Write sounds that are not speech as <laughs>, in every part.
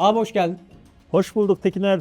Abi hoş geldin. Hoş bulduk Tekiner.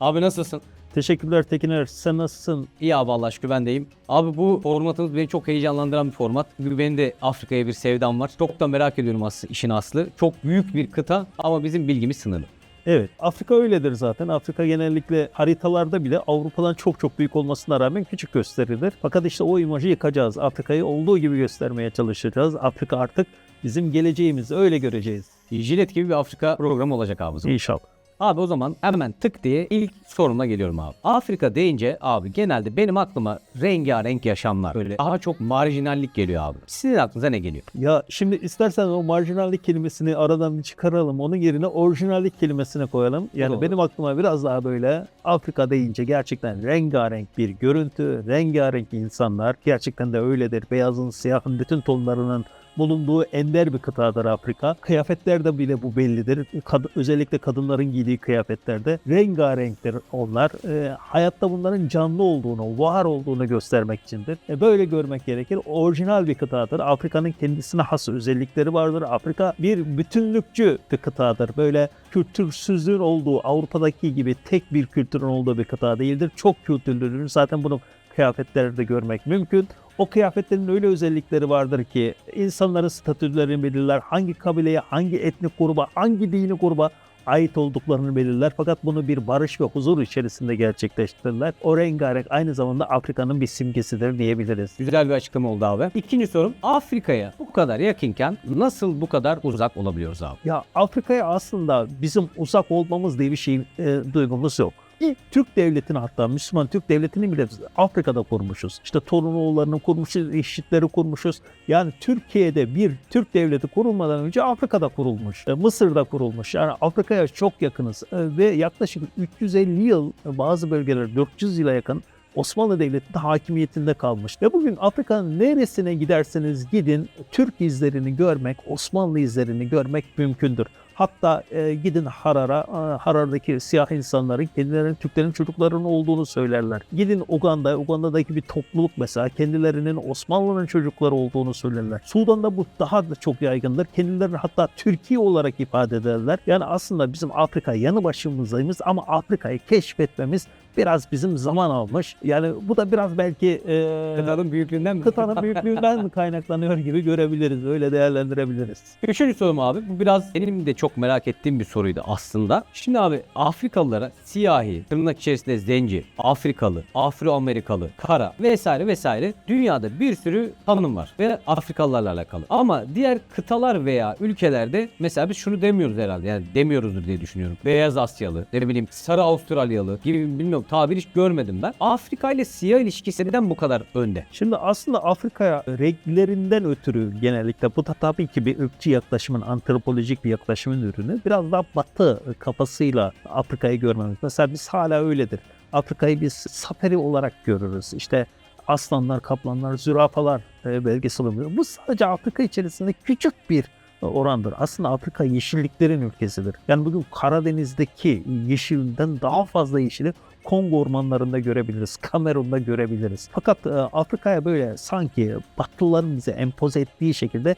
Abi nasılsın? Teşekkürler Tekiner. Sen nasılsın? İyi abi Allah şükür ben deyim. Abi bu formatımız beni çok heyecanlandıran bir format. Çünkü benim de Afrika'ya bir sevdam var. Çok da merak ediyorum aslında işin aslı. Çok büyük bir kıta ama bizim bilgimiz sınırlı. Evet, Afrika öyledir zaten. Afrika genellikle haritalarda bile Avrupa'dan çok çok büyük olmasına rağmen küçük gösterilir. Fakat işte o imajı yıkacağız. Afrika'yı olduğu gibi göstermeye çalışacağız. Afrika artık bizim geleceğimiz. Öyle göreceğiz. Jilet gibi bir Afrika programı olacak abi. o zaman. İnşallah. Abi o zaman hemen tık diye ilk soruma geliyorum abi. Afrika deyince abi genelde benim aklıma rengarenk yaşamlar. Böyle daha çok marjinallik geliyor abi. Sizin aklınıza ne geliyor? Ya şimdi istersen o marjinallik kelimesini aradan bir çıkaralım. Onun yerine orijinallik kelimesini koyalım. Yani Doğru. benim aklıma biraz daha böyle Afrika deyince gerçekten rengarenk bir görüntü, rengarenk insanlar. Gerçekten de öyledir. Beyazın, siyahın bütün tonlarının bulunduğu ender bir kıtadır Afrika. Kıyafetlerde bile bu bellidir. Kad- özellikle kadınların giydiği kıyafetlerde rengarenktir onlar. Ee, hayatta bunların canlı olduğunu, var olduğunu göstermek içindir. E, böyle görmek gerekir. Orijinal bir kıtadır. Afrika'nın kendisine has özellikleri vardır. Afrika bir bütünlükçü bir kıtadır. Böyle kültürsüzlüğün olduğu, Avrupa'daki gibi tek bir kültürün olduğu bir kıta değildir. Çok kültürlüdür. Zaten bunu kıyafetlerde görmek mümkün. O kıyafetlerin öyle özellikleri vardır ki insanların statülerini belirler. Hangi kabileye, hangi etnik gruba, hangi dini gruba ait olduklarını belirler. Fakat bunu bir barış ve huzur içerisinde gerçekleştirirler. O rengarenk aynı zamanda Afrika'nın bir simgesidir diyebiliriz. Güzel bir açıklama oldu abi. İkinci sorum Afrika'ya bu kadar yakınken nasıl bu kadar uzak olabiliyoruz abi? Ya Afrika'ya aslında bizim uzak olmamız diye bir şey e, duygumuz yok. İlk Türk devletini hatta Müslüman Türk devletini bile Afrika'da kurmuşuz. İşte Torunoğullarını kurmuşuz, İşitleri kurmuşuz. Yani Türkiye'de bir Türk devleti kurulmadan önce Afrika'da kurulmuş. e, Mısır'da kurulmuş. Yani Afrika'ya çok yakınız E, ve yaklaşık 350 yıl e, bazı bölgeler 400 yıla yakın Osmanlı Devleti'nin hakimiyetinde kalmış. Ve bugün Afrika'nın neresine giderseniz gidin Türk izlerini görmek, Osmanlı izlerini görmek mümkündür. Hatta e, gidin Harar'a, Harar'daki siyah insanların kendilerinin Türklerin çocuklarının olduğunu söylerler. Gidin Uganda, Uganda'daki bir topluluk mesela kendilerinin Osmanlı'nın çocukları olduğunu söylerler. Sudan'da bu daha da çok yaygındır. Kendilerini hatta Türkiye olarak ifade ederler. Yani aslında bizim Afrika yanı başımızdayız ama Afrika'yı keşfetmemiz biraz bizim zaman almış. Yani bu da biraz belki e, Kıtanın büyüklüğünden mi? kıtanın büyüklüğünden kaynaklanıyor gibi görebiliriz. Öyle değerlendirebiliriz. Üçüncü sorum abi. Bu biraz benim de çok merak ettiğim bir soruydu aslında. Şimdi abi Afrikalılara siyahi, tırnak içerisinde zenci, Afrikalı, Afro-Amerikalı, kara vesaire vesaire dünyada bir sürü tanım var ve Afrikalılarla alakalı. Ama diğer kıtalar veya ülkelerde mesela biz şunu demiyoruz herhalde yani demiyoruzdur diye düşünüyorum. Beyaz Asyalı, ne bileyim sarı Avustralyalı gibi bilmiyorum tabir hiç görmedim ben. Afrika ile siyah ilişkisi neden bu kadar önde? Şimdi aslında Afrika'ya renklerinden ötürü genellikle bu da tabii ki bir ırkçı yaklaşımın, antropolojik bir yaklaşımın ürünü. Biraz daha batı kafasıyla Afrika'yı görmemiz. Mesela biz hala öyledir. Afrika'yı biz safari olarak görürüz. İşte aslanlar, kaplanlar, zürafalar e, belgesel oluyor. Bu sadece Afrika içerisinde küçük bir orandır. Aslında Afrika yeşilliklerin ülkesidir. Yani bugün Karadeniz'deki yeşilden daha fazla yeşili Kongo ormanlarında görebiliriz, Kamerun'da görebiliriz. Fakat e, Afrika'ya böyle sanki Batılıların bize empoze ettiği şekilde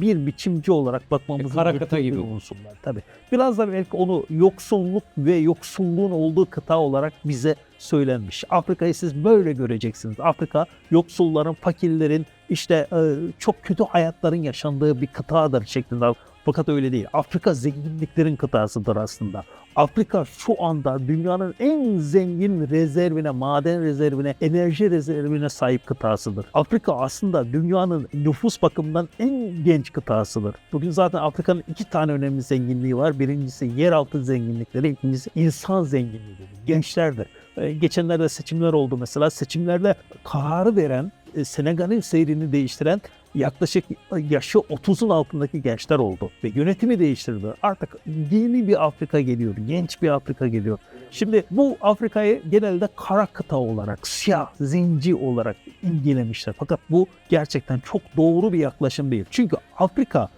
bir biçimci olarak bakmamızın E, kara kıta getirdiği gibi. unsurlar tabii. Biraz da belki onu yoksulluk ve yoksulluğun olduğu kıta olarak bize söylenmiş. Afrika'yı siz böyle göreceksiniz. Afrika yoksulların, fakirlerin işte e, çok kötü hayatların yaşandığı bir kıtadır şeklinde. Fakat öyle değil. Afrika zenginliklerin kıtasıdır aslında. Afrika şu anda dünyanın en zengin rezervine, maden rezervine, enerji rezervine sahip kıtasıdır. Afrika aslında dünyanın nüfus bakımından en genç kıtasıdır. Bugün zaten Afrika'nın iki tane önemli zenginliği var. Birincisi yeraltı zenginlikleri, ikincisi insan zenginliğidir. Gençlerdir. Ee, Geçenlerde seçimler oldu mesela. Seçimlerde kararı veren, e, Senegal'in seyrini değiştiren yaklaşık yaşı 30'un altındaki gençler oldu. Ve yönetimi değiştirdi. Artık yeni bir Afrika geliyor. Genç bir Afrika geliyor. Şimdi bu Afrika'yı genelde kara kıta olarak, siyah, zenci olarak ilgilemişler. Fakat bu gerçekten çok doğru bir yaklaşım değil. Çünkü Afrika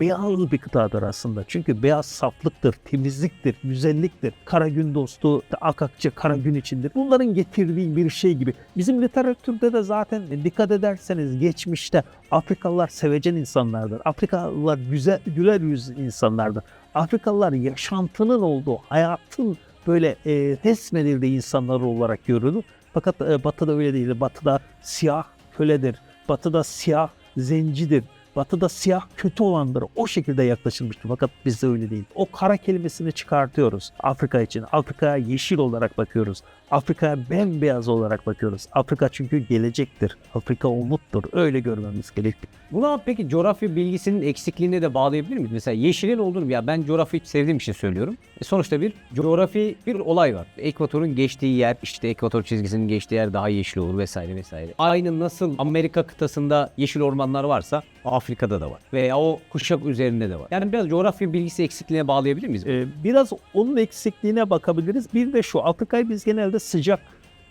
beyaz bir kıtadır aslında. Çünkü beyaz saflıktır, temizliktir, güzelliktir. Kara gün dostu, akakçı, kara gün içindir. Bunların getirdiği bir şey gibi. Bizim literatürde de zaten dikkat ederseniz geçmişte Afrikalılar sevecen insanlardır. Afrikalılar güzel, güler yüz insanlardır. Afrikalılar yaşantının olduğu, hayatın böyle e, resmedildiği insanlar olarak görülür. Fakat e, Batı'da öyle değil. Batı'da siyah köledir. Batı'da siyah zencidir. Batı'da siyah kötü olandır. O şekilde yaklaşılmıştır. Fakat bizde öyle değil. O kara kelimesini çıkartıyoruz Afrika için. Afrika'ya yeşil olarak bakıyoruz. Afrika'ya bembeyaz olarak bakıyoruz. Afrika çünkü gelecektir. Afrika umuttur. Öyle görmemiz gerekir. Buna peki coğrafya bilgisinin eksikliğine de bağlayabilir miyiz? Mesela yeşilin olduğunu ya ben coğrafyayı sevdiğim için söylüyorum. E sonuçta bir coğrafi bir olay var. Ekvatorun geçtiği yer işte ekvator çizgisinin geçtiği yer daha yeşil olur vesaire vesaire. Aynı nasıl Amerika kıtasında yeşil ormanlar varsa Afrika'da da var. Veya o kuşak üzerinde de var. Yani biraz coğrafya bilgisi eksikliğine bağlayabilir miyiz? Ee, biraz onun eksikliğine bakabiliriz. Bir de şu Afrika'yı biz genelde sıcak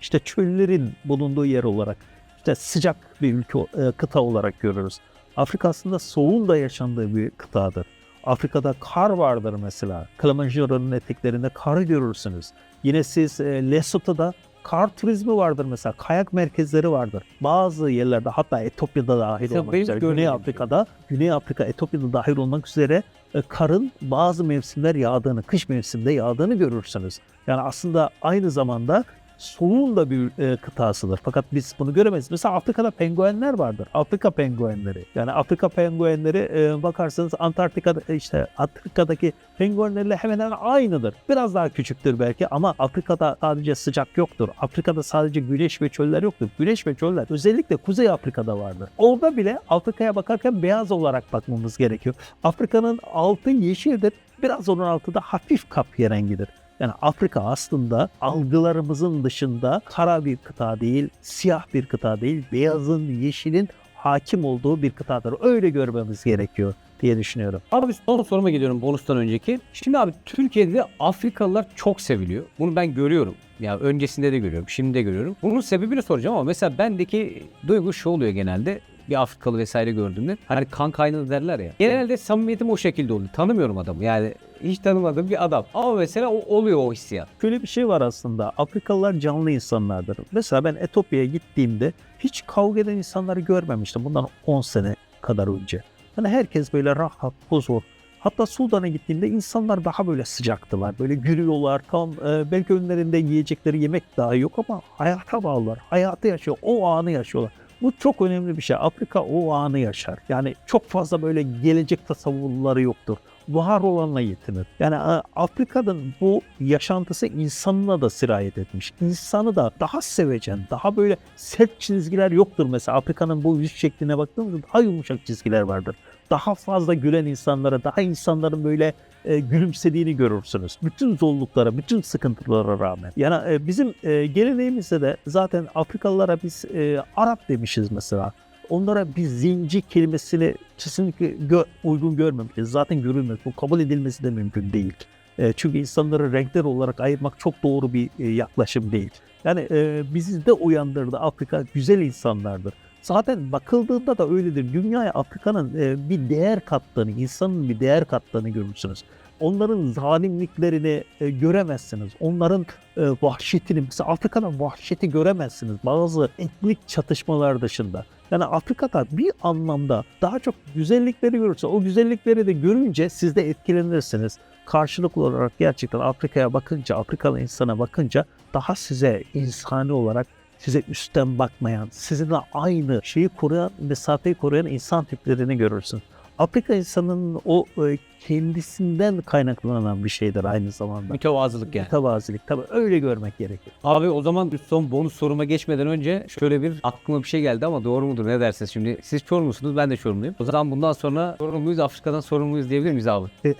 işte çöllerin bulunduğu yer olarak işte sıcak bir ülke e, kıta olarak görürüz. Afrika aslında soğuğun da yaşandığı bir kıtadır. Afrika'da kar vardır mesela. Kilimanjaro'nun eteklerinde karı görürsünüz. Yine siz e, Lesotho'da kar turizmi vardır mesela. Kayak merkezleri vardır. Bazı yerlerde hatta Etiyopya'da dahil Mesela olmak üzere. Güney. Afrika'da, Güney Afrika, Etiyopya'da dahil olmak üzere e, karın bazı mevsimler yağdığını, kış mevsiminde yağdığını görürsünüz. Yani aslında aynı zamanda soğuğun da bir e, kıtasıdır. Fakat biz bunu göremeyiz. Mesela Afrika'da penguenler vardır. Afrika penguenleri. Yani Afrika penguenleri e, bakarsanız Antarktika'da e, işte Afrika'daki penguenlerle hemen hemen aynıdır. Biraz daha küçüktür belki ama Afrika'da sadece sıcak yoktur. Afrika'da sadece güneş ve çöller yoktur. Güneş ve çöller özellikle Kuzey Afrika'da vardır. Orada bile Afrika'ya bakarken beyaz olarak bakmamız gerekiyor. Afrika'nın altı yeşildir. Biraz onun altı da hafif kapya rengidir. Yani Afrika aslında algılarımızın dışında kara bir kıta değil, siyah bir kıta değil, beyazın, yeşilin hakim olduğu bir kıtadır. Öyle görmemiz gerekiyor diye düşünüyorum. Abi son soruma geliyorum bonustan önceki. Şimdi abi Türkiye'de Afrikalılar çok seviliyor. Bunu ben görüyorum. Ya öncesinde de görüyorum, şimdi de görüyorum. Bunun sebebini soracağım ama mesela bendeki duygu şu oluyor genelde. Bir Afrikalı vesaire gördüğümde hani kan kaynağı derler ya. Genelde samimiyetim o şekilde oluyor. Tanımıyorum adamı. Yani hiç tanımadığım bir adam. Ama mesela o oluyor o hissiyat. Şöyle bir şey var aslında. Afrikalılar canlı insanlardır. Mesela ben Etiyopya'ya gittiğimde hiç kavga eden insanları görmemiştim. Bundan 10 sene kadar önce. Hani herkes böyle rahat, huzur. Hatta Sudan'a gittiğimde insanlar daha böyle sıcaktılar. Böyle gülüyorlar. Tam e, belki önlerinde yiyecekleri yemek daha yok ama hayata bağlılar. Hayatı yaşıyor. O anı yaşıyorlar. Bu çok önemli bir şey. Afrika o anı yaşar. Yani çok fazla böyle gelecek tasavvurları yoktur. Var olanla yetinir. Yani Afrika'nın bu yaşantısı insanına da sirayet etmiş. İnsanı da daha sevecen, daha böyle sert çizgiler yoktur mesela. Afrika'nın bu yüz şekline baktığımızda daha yumuşak çizgiler vardır. Daha fazla gülen insanlara, daha insanların böyle e, gülümsediğini görürsünüz. Bütün zorluklara, bütün sıkıntılara rağmen. Yani e, bizim e, geleneğimizde de zaten Afrikalılara biz e, Arap demişiz mesela. Onlara biz zenci kelimesini kesinlikle gö- uygun görmemişiz. Zaten görülmez. Bu kabul edilmesi de mümkün değil. E, çünkü insanları renkler olarak ayırmak çok doğru bir e, yaklaşım değil. Yani e, bizi de uyandırdı. Afrika güzel insanlardır. Zaten bakıldığında da öyledir. Dünyaya Afrika'nın e, bir değer kattığını, insanın bir değer kattığını görürsünüz. Onların zalimliklerini e, göremezsiniz. Onların e, vahşetini, mesela Afrika'da vahşeti göremezsiniz bazı etnik çatışmalar dışında. Yani Afrika'da bir anlamda daha çok güzellikleri görürse, o güzellikleri de görünce siz de etkilenirsiniz. Karşılıklı olarak gerçekten Afrika'ya bakınca, Afrikalı insana bakınca daha size insani olarak size üstten bakmayan, sizinle aynı şeyi koruyan, mesafeyi koruyan insan tiplerini görürsün. Afrika insanının o e, kendisinden kaynaklanan bir şeydir aynı zamanda. Mütevazılık yani. Mütevazilik tabii öyle görmek gerekir. Abi o zaman son bonus soruma geçmeden önce şöyle bir aklıma bir şey geldi ama doğru mudur ne dersiniz şimdi? Siz Çorumlusunuz ben de Çorumluyum. O zaman bundan sonra Çorumluyuz Afrika'dan sorumluyuz diyebilir miyiz abi? <laughs>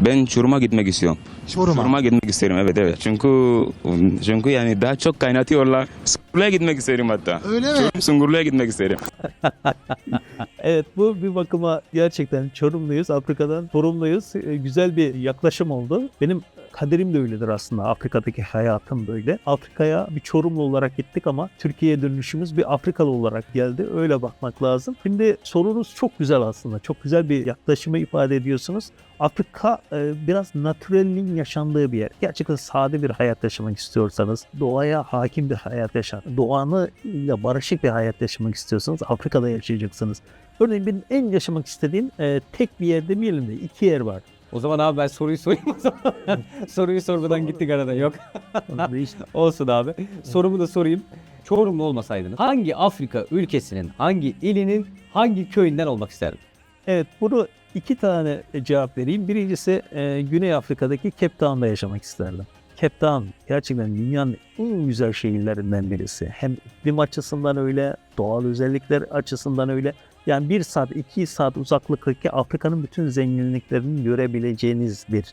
Ben Çorum'a gitmek istiyorum. Çorum'a. Çorum'a gitmek isterim evet evet. Çünkü çünkü yani daha çok kaynatıyorlar. Sungurlu'ya gitmek isterim hatta. Öyle mi? Çorum Sungurlu'ya gitmek isterim. <laughs> Evet bu bir bakıma gerçekten Çorumluyuz, Afrika'dan Çorumluyuz. Ee, güzel bir yaklaşım oldu. Benim kaderim de öyledir aslında. Afrika'daki hayatım böyle. Afrika'ya bir Çorumlu olarak gittik ama Türkiye'ye dönüşümüz bir Afrikalı olarak geldi. Öyle bakmak lazım. Şimdi sorunuz çok güzel aslında. Çok güzel bir yaklaşımı ifade ediyorsunuz. Afrika e, biraz natürelliğin yaşandığı bir yer. Gerçekten sade bir hayat yaşamak istiyorsanız, doğaya hakim bir hayat yaşar, doğanıyla barışık bir hayat yaşamak istiyorsanız Afrika'da yaşayacaksınız. Örneğin benim en yaşamak istediğim e, tek bir yer demeyelim de iki yer var. O zaman abi ben soruyu sorayım o zaman. <laughs> soruyu sormadan gittik arada. Yok. <laughs> Olsun abi. Sorumu da sorayım. Çorumlu olmasaydınız hangi Afrika ülkesinin, hangi ilinin, hangi köyünden olmak isterdin? Evet bunu iki tane cevap vereyim. Birincisi e, Güney Afrika'daki Cape Town'da yaşamak isterdim. Cape Town gerçekten dünyanın en güzel şehirlerinden birisi. Hem iklim açısından öyle, doğal özellikler açısından öyle. Yani bir saat, iki saat uzaklıktaki Afrika'nın bütün zenginliklerini görebileceğiniz bir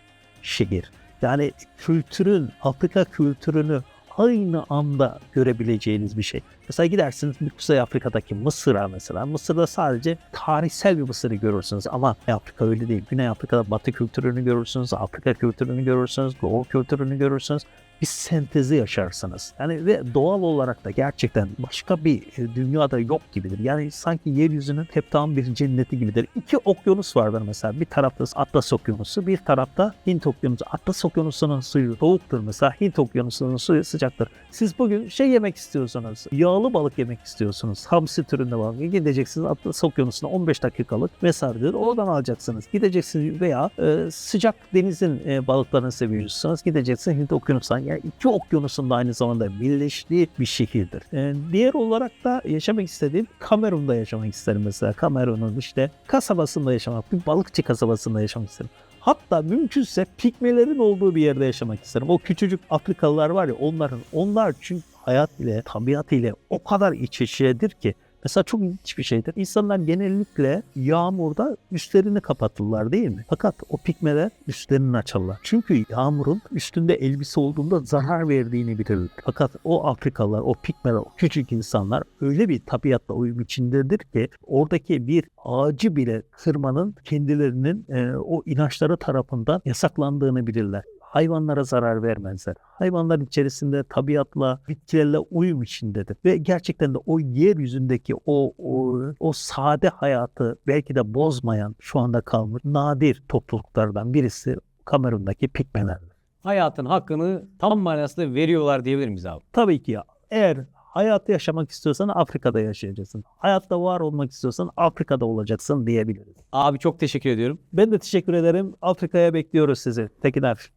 şehir. Yani kültürün, Afrika kültürünü aynı anda görebileceğiniz bir şey. Mesela gidersiniz Kuzey Afrika'daki Mısır'a mesela. Mısır'da sadece tarihsel bir Mısır'ı görürsünüz ama Afrika öyle değil. Güney Afrika'da Batı kültürünü görürsünüz, Afrika kültürünü görürsünüz, Doğu kültürünü görürsünüz. Bir sentezi yaşarsınız. Yani ve doğal olarak da gerçekten başka bir e, dünyada yok gibidir. Yani sanki yeryüzünün hep tam bir cenneti gibidir. İki okyanus vardır mesela. Bir tarafta Atlas Okyanusu, bir tarafta Hint Okyanusu. Atlas Okyanusu'nun suyu soğuktur mesela. Hint Okyanusu'nun suyu sıcaktır. Siz bugün şey yemek istiyorsunuz. Yağlı balık yemek istiyorsunuz. Hamsi türünde balık. Gideceksiniz Atlas Okyanusu'na 15 dakikalık mesafedir. Oradan alacaksınız. Gideceksiniz veya e, sıcak denizin e, balıklarını seviyorsanız gideceksiniz Hint Okyanusu'na. Yani iki okyanusun da aynı zamanda birleştiği bir şehirdir. E, diğer olarak da yaşamak istediğim Kamerun'da yaşamak isterim mesela. Kamerun'un işte kasabasında yaşamak, bir balıkçı kasabasında yaşamak isterim. Hatta mümkünse pikmelerin olduğu bir yerde yaşamak isterim. O küçücük Afrikalılar var ya onların, onlar çünkü hayat ile, tabiat ile o kadar iç içedir ki Mesela çok ilginç bir şeydir. İnsanlar genellikle yağmurda üstlerini kapatırlar değil mi? Fakat o pikmeler üstlerini açarlar. Çünkü yağmurun üstünde elbise olduğunda zarar verdiğini bilirler. Fakat o Afrikalılar, o pikmeler, o küçük insanlar öyle bir tabiatla uyum içindedir ki oradaki bir ağacı bile kırmanın kendilerinin e, o inançları tarafından yasaklandığını bilirler hayvanlara zarar vermezler. Hayvanlar içerisinde tabiatla, bitkilerle uyum içindedir. Ve gerçekten de o yeryüzündeki o, o, o sade hayatı belki de bozmayan şu anda kalmış nadir topluluklardan birisi Kamerun'daki Pikmeler. Hayatın hakkını tam manasıyla veriyorlar diyebilir miyiz abi? Tabii ki ya. Eğer hayatı yaşamak istiyorsan Afrika'da yaşayacaksın. Hayatta var olmak istiyorsan Afrika'da olacaksın diyebiliriz. Abi çok teşekkür ediyorum. Ben de teşekkür ederim. Afrika'ya bekliyoruz sizi. Tekin abi.